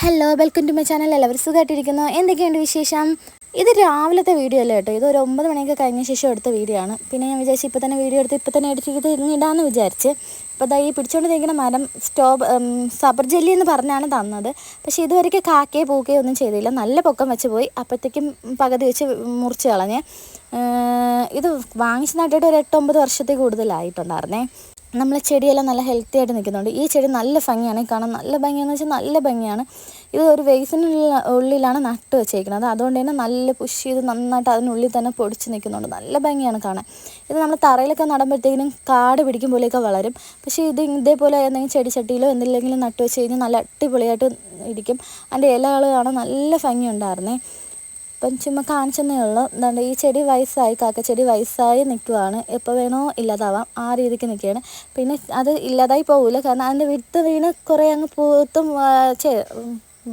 Hello welcome to my channel എല്ലാവരും സുഖമായിട്ടിരിക്കുന്നു. എന്തൊക്കെയുണ്ട് വിശേഷം? ഇത് രാവിലത്തെ വീഡിയോ അല്ല കേട്ടോ? ഇത് ഒരു ഒമ്പത് മണിയൊക്കെ കഴിഞ്ഞ ശേഷം എടുത്ത വീഡിയോ ആണ്. പിന്നെ ഞാൻ വിചാരിച്ചു ഇപ്പോൾ തന്നെ വീഡിയോ എടുത്ത് ഇപ്പോൾ തന്നെ എടുത്ത് ഇത് ഇടാമെന്ന് വിചാരിച്ച്. അപ്പോൾ ഈ പിടിച്ചുകൊണ്ട് നിൽക്കുന്ന മരം സ്റ്റോബ് സബർ ജെല്ലി എന്ന് പറഞ്ഞാണ് തന്നത്. പക്ഷേ ഇതുവരെയ്ക്ക് കാക്കയെ പൂക്കേ ഒന്നും ചെയ്തില്ല. നല്ല പൊക്കം വെച്ച് പോയി. അപ്പോഴത്തേക്കും പകുതി വെച്ച് മുറിച്ച് കളഞ്ഞ്. ഇത് വാങ്ങിച്ച് നട്ടിട്ട് ഒരു എട്ടൊമ്പത് വർഷത്തിൽ കൂടുതലായിട്ടുണ്ടായിരുന്നേ. നമ്മളെ ചെടിയെല്ലാം നല്ല ഹെൽത്തി ആയിട്ട് നിൽക്കുന്നുണ്ട്. ഈ ചെടി നല്ല ഭംഗിയാണ്. കാണാൻ നല്ല ഭംഗിയാണെന്ന് വെച്ചാൽ നല്ല ഭംഗിയാണ്. ഇത് ഒരു വെയ്സിനുള്ളിൽ ഉള്ളിലാണ് നട്ട് വെച്ചേക്കുന്നത്. അതുകൊണ്ട് തന്നെ നല്ല പുഷ് ചെയ്ത് നന്നായിട്ട് അതിനുള്ളിൽ തന്നെ പൊടിച്ച് നിൽക്കുന്നുണ്ട്. നല്ല ഭംഗിയാണ് കാണാൻ. ഇത് നമ്മൾ തറയിലൊക്കെ നടുമ്പോഴത്തേക്കിനും കാട് പിടിക്കും പോലെയൊക്കെ വളരും. പക്ഷേ ഇത് ഇതേപോലെ എന്തെങ്കിലും ചെടി ചട്ടിയിലോ എന്തെങ്കിലും നട്ട് വെച്ച് കഴിഞ്ഞാൽ നല്ല അടിപൊളിയായിട്ട് ഇരിക്കും. അതിന്റെ ഇലകൾ കാണാൻ നല്ല ഭംഗിയുണ്ടായിരുന്നേ. ഇപ്പം ചുമ്മാ കാണിച്ചെന്നേ ഉള്ളൂ. എന്താണ്ട് ഈ ചെടി വയസ്സായി കാക്കച്ചെടി വയസ്സായി നിൽക്കുവാണ്. എപ്പോൾ വേണോ ഇല്ലാതാവാം. ആ രീതിക്ക് നിൽക്കുകയാണ്. പിന്നെ അത് ഇല്ലാതായി പോകില്ല കാരണം അതിന്റെ വിത്ത് വീണ് കുറേ അങ്ങ് പൂത്തും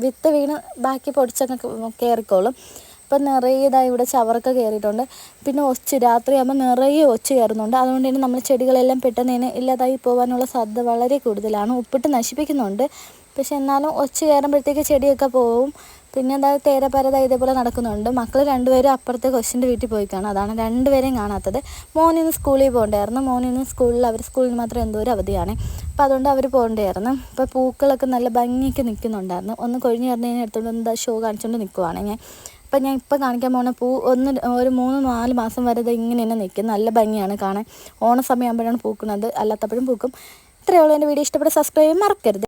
വിത്ത് വീണ് ബാക്കി പൊടിച്ചങ്ങ് കയറിക്കോളും. ഇപ്പം നിറയെ ഇതായി ഇവിടെ ചവറൊക്കെ കയറിയിട്ടുണ്ട്. പിന്നെ ഒച്ച് രാത്രിയാകുമ്പോൾ നിറയെ ഒച്ച് കയറുന്നുണ്ട്. അതുകൊണ്ട് തന്നെ നമ്മൾ ചെടികളെല്ലാം പെട്ടെന്ന് തന്നെ ഇല്ലാതായി പോകാനുള്ള സാധ്യത വളരെ കൂടുതലാണ്. ഉപ്പിട്ട് നശിപ്പിക്കുന്നുണ്ട്. പക്ഷെ എന്നാലും ഒച്ച് കയറുമ്പോഴത്തേക്ക് ചെടിയൊക്കെ പോവും. പിന്നെ എന്താ തേരപ്പരത ഇതേപോലെ നടക്കുന്നുണ്ട്. മക്കൾ രണ്ടുപേരും അപ്പുറത്തെ കൊച്ചിന്റെ വീട്ടിൽ പോയി കാണും അതാണ് രണ്ടുപേരെയും കാണാത്തത്. മോനിന്ന് സ്കൂളിൽ പോകണ്ടായിരുന്നു. മോനിന്ന് സ്കൂളിൽ അവർ സ്കൂളിൽ മാത്രം എന്തോ ഒരു അവധിയാണ്. അപ്പോൾ അതുകൊണ്ട് അവർ പോകണ്ടായിരുന്നു. അപ്പോൾ പൂക്കളൊക്കെ നല്ല ഭംഗിക്ക് നിൽക്കുന്നുണ്ടായിരുന്നു. ഒന്ന് കൊഴിഞ്ഞു കയറുന്നതിന് എടുത്തുകൊണ്ട് എന്താ ഷോ കാണിച്ചുകൊണ്ട് നിൽക്കുവാണ് ഞാൻ. അപ്പം ഞാൻ ഇപ്പോൾ കാണിക്കാൻ പോകുന്ന പൂ ഒന്ന് ഒരു മൂന്ന് നാല് മാസം വരെ ഇത് ഇങ്ങനെ തന്നെ നിൽക്കും. നല്ല ഭംഗിയാണ് കാണാൻ. ഓണ സമയമാകുമ്പോഴാണ് പൂക്കുന്നത്. അല്ലാത്തപ്പോഴും പൂക്കും. ഇത്രയേ ഉള്ളൂ. എന്റെ വീഡിയോ ഇഷ്ടപ്പെട്ട സബ്സ്ക്രൈബ് മറക്കരുത്.